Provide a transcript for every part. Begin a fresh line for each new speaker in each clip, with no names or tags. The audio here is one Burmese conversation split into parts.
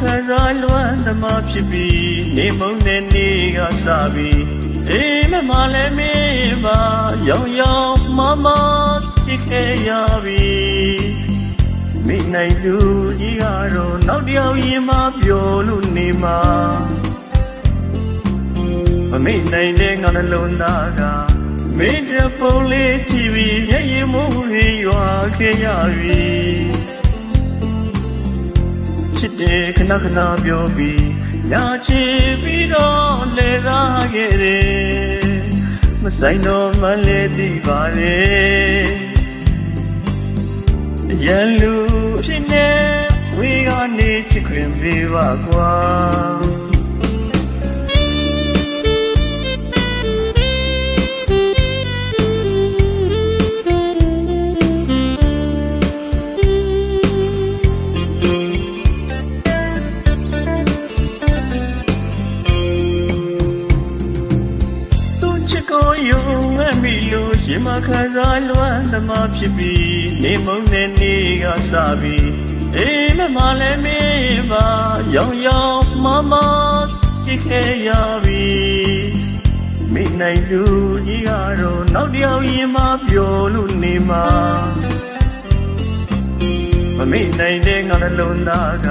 ခံစားလွမ်းသမားဖြစ်ပြီးနေမုံတဲ့နေ့ကစပြီးအေးမမလည်းမင်းပါရောင်ရောင်မမသိခဲ့ရပြီမိနိုင်သူကြီးကတော့နောက်တစ်ယောက်ရင်မပြောလို့နေမှာမမိနိုင်တဲ့ငါနှလုံးသားကမင်းတပုံလေးကြည့်ပြီးရရင်မိုးရေရွာခဲ့ရပြီ ချစ်တယ်ခဏခဏပြောပြီးညာချီပြီးတော့လေသာခဲ့တယ်မဆိုင်တော့မလဲသိပါလေရန်လူအဖြစ်နဲ့ဝေကနေချစ်ခွင့်ပေးပါကွာ ရှင်မခံစားလွမ်းသမားဖြစ်ပြီးနေမုံတဲ့နေ့ကစပြီးအေးမမလည်းမင်းပါရောင်ရောင်မမချစ်ခဲ့ရပြီမိနိုင်သူကြီးကတော့နောက်တစ်ယောက်ရင်မပြောလို့နေမှာမမိနိုင်တဲ့ငါနှလုံးသားက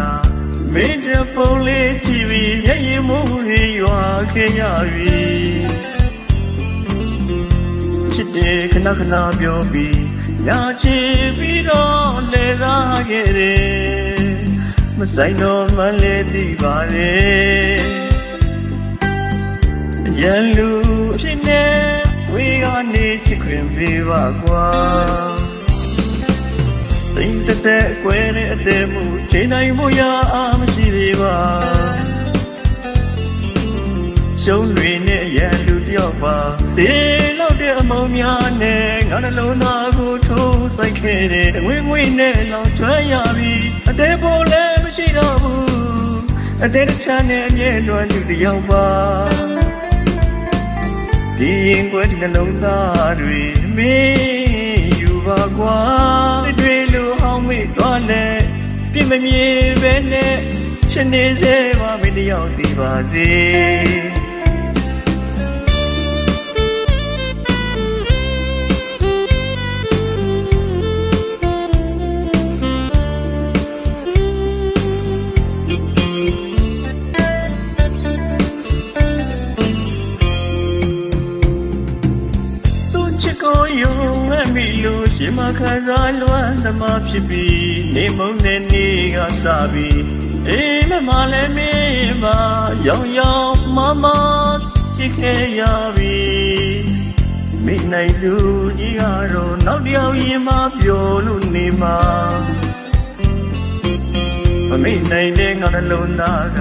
မင်းတပုံလေးကြည့်ပြီးရရင်မိုးရေရွာခဲ့ရပြီ စ်တယ်ခဏခဏပြောပြီးညာချီပြီးတော့လေသာခဲ့တယ်မဆိုင်တော့မလဲသိပါလေရန်လူအဖြစ်နဲ့ဝေကနေချစ်ခွင့်ပေးပါကွာစိတ်သက်သက်အကွဲနဲ့အသေးမှုချိန်တိုင်းမှုရအားမရှိသေး နဲ့ငါနှလုံးသားကိုထိုးဆိုင်ခဲ့တဲ့ငွေငွေနဲ့လောင်ကျွမ်းရပြီအသေးပေါ်လည်းမရှိတော့ဘူးအသေးတစ်ချမ်းနဲ့အမြဲတမ်းလူတယောက်ပါဒီရင်ကွယ်ဒီနှလုံးသားတွေမင်းယူပါကွာတွေလူဟောင်းမိသွားလဲပြစ်မမြေပဲနဲ့ရှင်နေစေပါမင်းတယောက်စီပါစေ ခံစားလွမ်းသမားဖြစ်ပြီးနေမုံတဲ့နေ့ကစပြီးအေးမမလည်းမင်းပါရောင်ရောင်မမချစ်ခဲ့ရပြီမိနိုင်သူကြီးကတော့နောက်တစ်ယောက်ရင်မပြောလို့နေမှာမမိနိုင်တဲ့ငါနှလုံးသားက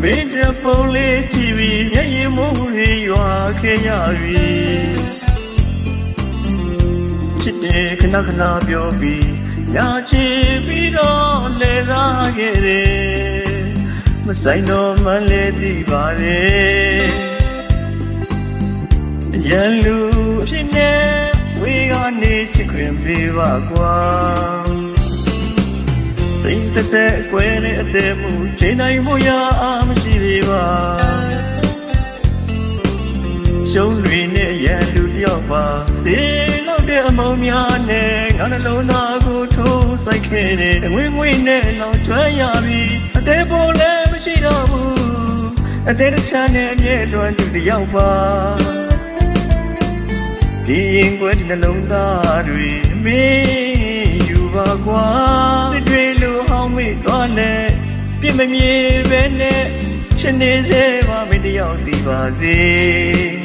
မင်းတပုံလေးကြည့်ပြီးရရင်မိုးရေရွာခဲ့ရပြီ ချစ်တယ်ခဏခဏပြောပြီးညာချီပြီးတော့လေသာခဲ့တယ်မဆိုင်တော့မလဲသိပါလေရန်လူအဖြစ်နဲ့ဝေကနေချစ်ခွင့်ပေးပါကွာစိတ်သက်သက်အကွဲနဲ့အသေးမှုချိန်တိုင်းမှုရအားမရှိသေးပါရှုံးတွေနဲ့ရန်လူတယောက်ပါဒီလောက် တဲ့အမုံများနဲ့ငါနှလုံးသားကိုထိုးဆိုင်ခဲ့တဲ့ငွေငွေနဲ့လောင်ကျွမ်းရပြီအသေးပေါ်လည်းမရှိတော့ဘူးအသေးတစ်ချမ်းနဲ့အမြဲတမ်းလူတယောက်ပါဒီရင်ကွယ်ဒီနှလုံးသားတွေမင်းယူပါကွာတွေလူဟောင်းမိသွားလဲပြစ်မမြေပဲနဲ့ရှင်နေစေပါမင်းတယောက်စီပါစေ